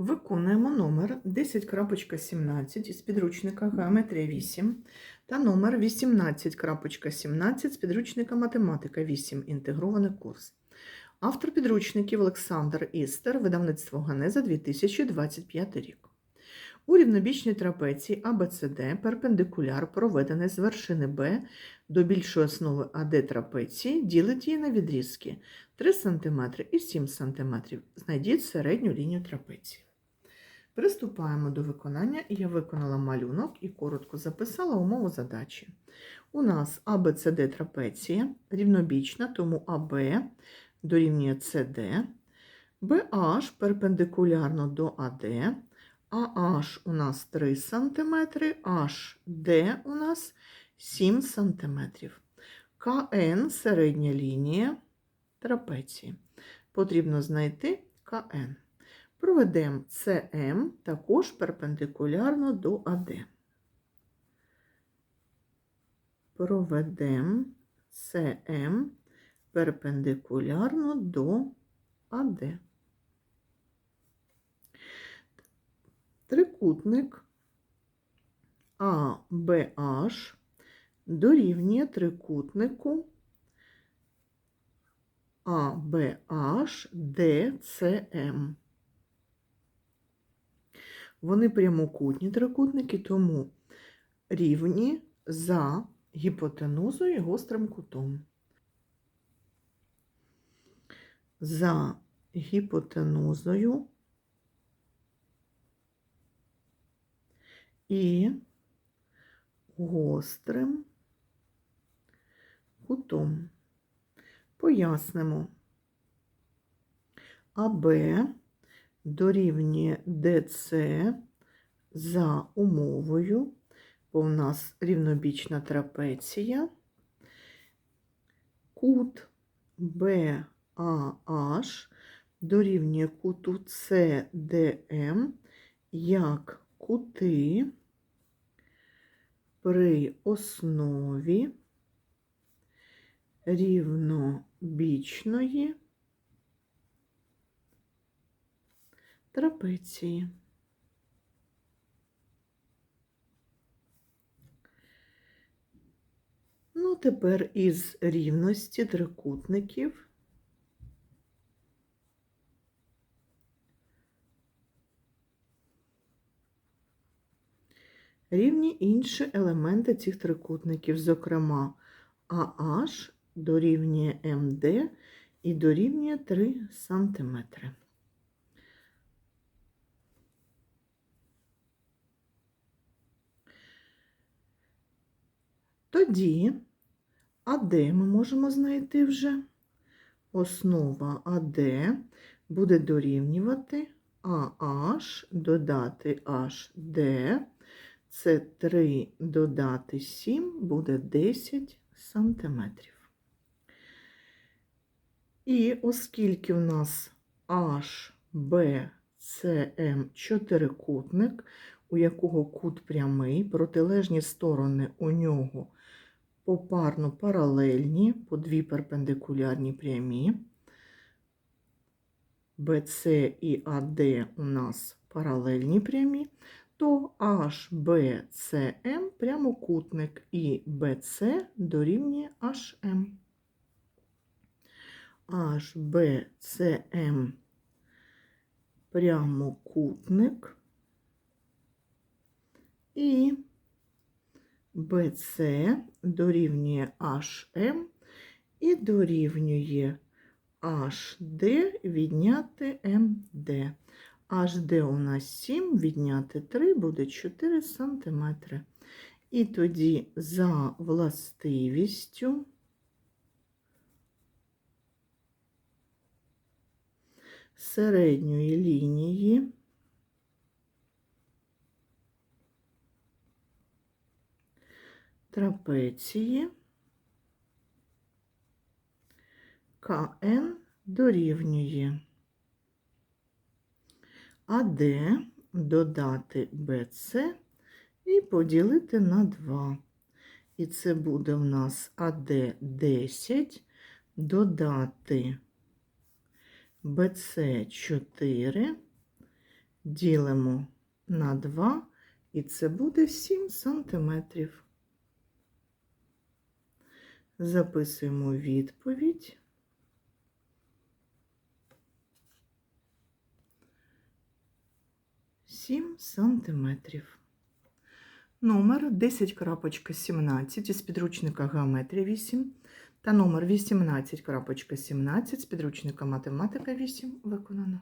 Виконуємо номер 10.17 із підручника Геометрія 8 та номер 18.17 з підручника Математика 8. Інтегрований курс. Автор підручників Олександр Істер, видавництво Ганеза 2025 рік. У рівнобічній трапеції ABCD перпендикуляр, проведений з вершини Б до більшої основи АД трапеції, ділить її на відрізки 3 см і 7 см. Знайдіть середню лінію трапеції. Приступаємо до виконання. Я виконала малюнок і коротко записала умову задачі. У нас ABCD трапеція рівнобічна, тому АБ дорівнює CD, BH перпендикулярно до АД, AH у нас 3 см, HD у нас 7 см. КН середня лінія трапеції. Потрібно знайти КН. Проведемо СМ також перпендикулярно до АД. Проведемо СМ перпендикулярно до АД. Трикутник ABH дорівнює трикутнику ABH DCM. Вони прямокутні трикутники, тому рівні за гіпотенузою і гострим кутом. За гіпотенузою і гострим кутом. Пояснимо. АБ дорівнює ДЦ за умовою, бо в нас рівнобічна трапеція, кут BAH дорівнює куту CDM як кути при основі рівнобічної трапеції. Ну, тепер із рівності трикутників рівні інші елементи цих трикутників, зокрема, AH дорівнює MD і дорівнює 3 см. Тоді АД ми можемо знайти вже. Основа АД буде дорівнювати АH додати HD. Це 3 додати 7 буде 10 сантиметрів. І оскільки в нас HBCM чотирикутник, у якого кут прямий, протилежні сторони у нього попарно паралельні, по дві перпендикулярні прямі. BC і AD у нас паралельні прямі, то HBCM прямокутник і BC дорівнює HM. HBCM прямокутник і BC дорівнює HM і дорівнює HD відняти MD. HD у нас 7, відняти 3 буде 4 см. І тоді за властивістю середньої лінії трапеції КН дорівнює АД додати БЦ і поділити на 2. І це буде в нас АД 10 додати БЦ 4 ділимо на 2, і це буде 7 сантиметрів. Записуємо відповідь. Сім сантиметрів. Номер 10.17 із підручника Геометрія 8 та номер 18.17 з підручника Математика 8 виконано.